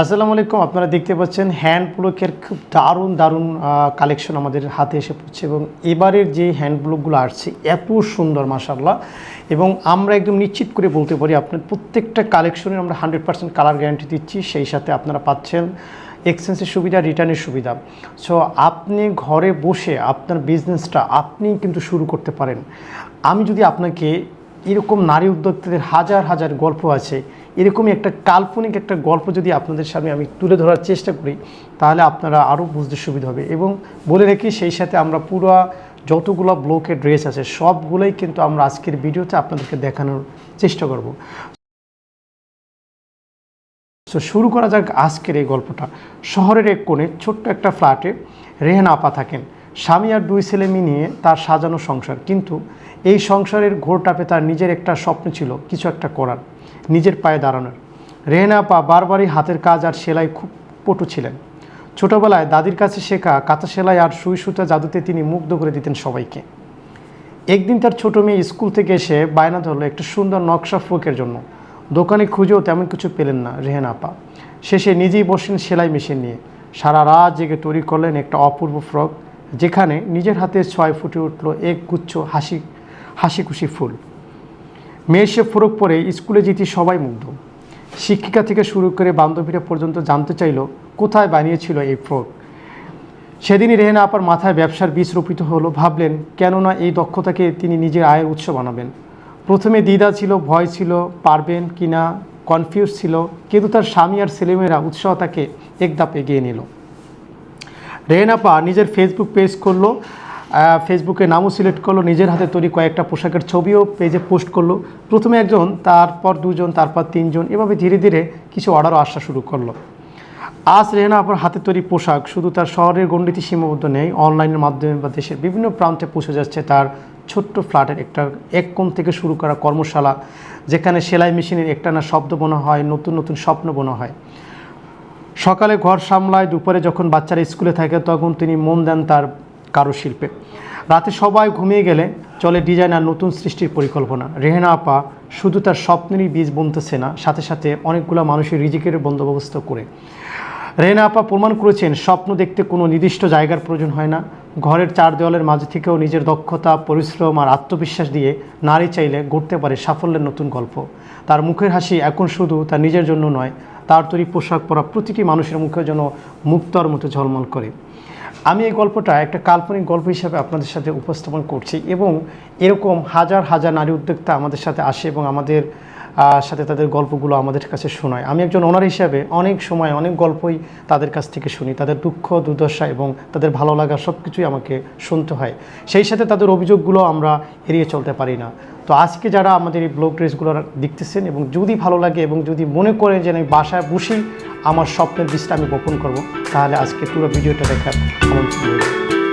আসসালামু আলাইকুম, আপনারা দেখতে পাচ্ছেন হ্যান্ড ব্লকের খুব দারুণ দারুণ কালেকশন আমাদের হাতে এসে পড়ছে এবং এবারের যে হ্যান্ড ব্লকগুলো আসছে, এত সুন্দর মাসাল্লাহ এবং আমরা একদম নিশ্চিত করে বলতে পারি, আপনার প্রত্যেকটা কালেকশনের আমরা হান্ড্রেড পার্সেন্ট কালার গ্যারান্টি দিচ্ছি, সেই সাথে আপনারা পাচ্ছেন এক্সচেঞ্জের সুবিধা রিটার্নের সুবিধা। সো আপনি ঘরে বসে আপনার বিজনেসটা আপনি কিন্তু শুরু করতে পারেন। আমি যদি আপনাকে এরকম নারী উদ্যোক্তাদের হাজার হাজার গল্প আছে। এরকমই একটা কাল্পনিক একটা গল্প যদি আপনাদের সামনে আমি তুলে ধরার চেষ্টা করি, তাহলে আপনারা আরও বুঝতে সুবিধা হবে। এবং বলে রেখি, সেই সাথে আমরা পুরো যতগুলো ব্লকের ড্রেস আছে, সবগুলোই কিন্তু আমরা আজকের ভিডিওতে আপনাদেরকে দেখানোর চেষ্টা করব। তো শুরু করা যাক আজকের এই গল্পটা। শহরের এক কোণে ছোট্ট একটা ফ্ল্যাটে রেহেন আপা থাকেন। স্বামী আর দুই ছেলে মেয়ে নিয়ে তার সাজানো সংসার। কিন্তু এই সংসারের ঘোরটাপে তার নিজের একটা স্বপ্ন ছিল, কিছু একটা করার, নিজের পায়ে দাঁড়ানোর। রেহেনা আপা বারবারই হাতের কাজ আর সেলাই খুব পটু ছিলেন। ছোটবেলায় দাদির কাছে শেখা কাঁথা সেলাই আর সুই সুতা জাদুতে তিনি মুগ্ধ করে দিতেন সবাইকে। একদিন তার ছোট মেয়ে স্কুল থেকে এসে বায়না ধরলো একটা সুন্দর নকশা ফ্রকের জন্য। দোকানে খুঁজেও তেমন কিছু পেলেন না রেহেন আপা শেষে নিজেই বসেন সেলাই মেশিন নিয়ে। সারা রাত জেগে তৈরি করলেন একটা অপূর্ব ফ্রক। যেখানে নিজের হাতে ছয় ফুটে উঠল এক গুচ্ছ হাসি হাসি খুশি ফুল। মেয়ে সে ফ্রক পরে স্কুলে যেতে সবাই মুগ্ধ। শিক্ষিকা থেকে শুরু করে বান্ধবীরা পর্যন্ত জানতে চাইলো, কোথায় বানিয়েছিল এই ফ্রক? সেদিনই রেহেনা আপার মাথায় ব্যবসার বীজ রোপিত হলো, ভাবলেন, কেননা এই দক্ষতাকে তিনি নিজের আয়ের উৎস বানাবেন। প্রথমে দ্বিধা ছিল, ভয় ছিল, পারবেন কি না কনফিউজ ছিল, কিন্তু তার স্বামী আর ছেলেমেয়েরা উৎসাহ তাকে এক ধাপ এগিয়ে নিল। রেহেনাপা নিজের ফেসবুক পেজ করল ফেসবুকে নামও সিলেক্ট করল, নিজের হাতে তৈরি কয়েকটা পোশাকের ছবিও পেজে পোস্ট করল। প্রথমে একজন, তারপর দুজন, তারপর তিনজন, এভাবে ধীরে ধীরে কিছু অর্ডারও আসা শুরু করল। আজ রেহেনা আপার হাতে তৈরি পোশাক শুধু তার শহরের গণ্ডিতে সীমাবদ্ধ নেই, অনলাইনের মাধ্যমে বা দেশের বিভিন্ন প্রান্তে পৌঁছে যাচ্ছে তার ছোট্ট ফ্ল্যাটের একটা, এক কোণ থেকে শুরু করা কর্মশালা, যেখানে সেলাই মেশিনের একটানা শব্দ বোনা হয়, নতুন নতুন স্বপ্ন বোনা হয়। সকালে ঘর সামলায়, দুপুরে যখন বাচ্চারা স্কুলে থাকে তখন তিনি মন দেন তার কারুশিল্পে রাতে সবাই ঘুমিয়ে গেলে চলে ডিজাইন আর নতুন সৃষ্টির পরিকল্পনা। রেহেনা আপা শুধু তার স্বপ্নেরই বীজ বুনতেছে না, সাথে সাথে অনেকগুলো মানুষের রিজিকের বন্দোবস্ত করে। রেহেনা আপা প্রমাণ করেছেন, স্বপ্ন দেখতে কোনো নির্দিষ্ট জায়গার প্রয়োজন হয় না। ঘরের চার দেওয়ালের মাঝে থেকেও নিজের দক্ষতা, পরিশ্রম আর আত্মবিশ্বাস দিয়ে নারী চাইলে গড়তে পারে সাফল্যের নতুন গল্প। তার মুখের হাসি এখন শুধু তার নিজের জন্য নয় তার তৈরি পোশাক পরা প্রতিটি মানুষের মুখে যেন মুক্তর মতো ঝলমল করে। আমি এই গল্পটা একটা কাল্পনিক গল্প হিসাবে আপনাদের সাথে উপস্থাপন করছি এবং এরকম হাজার হাজার নারী উদ্যোক্তা আমাদের সাথে আসে এবং আমাদের সাথে তাদের গল্পগুলো আমাদের কাছে শোনায়। আমি একজন ওনার হিসাবে অনেক সময় অনেক গল্পই তাদের কাছ থেকে শুনি। তাদের দুঃখ, দুর্দশা এবং তাদের ভালো লাগা সব কিছুই আমাকে শুনতে হয়। সেই সাথে তাদের অভিযোগগুলো আমরা এড়িয়ে চলতে পারি না। তো আজকে যারা আমাদের এই ব্লগ ড্রেসগুলো দেখতেছেন এবং যদি ভালো লাগে এবং যদি মনে করেন যে আমি বাসায় বসেই আমার স্বপ্নের বীজটা আমি বপন করব, তাহলে আজকে পুরো ভিডিওটা দেখার আমন্ত্রণ।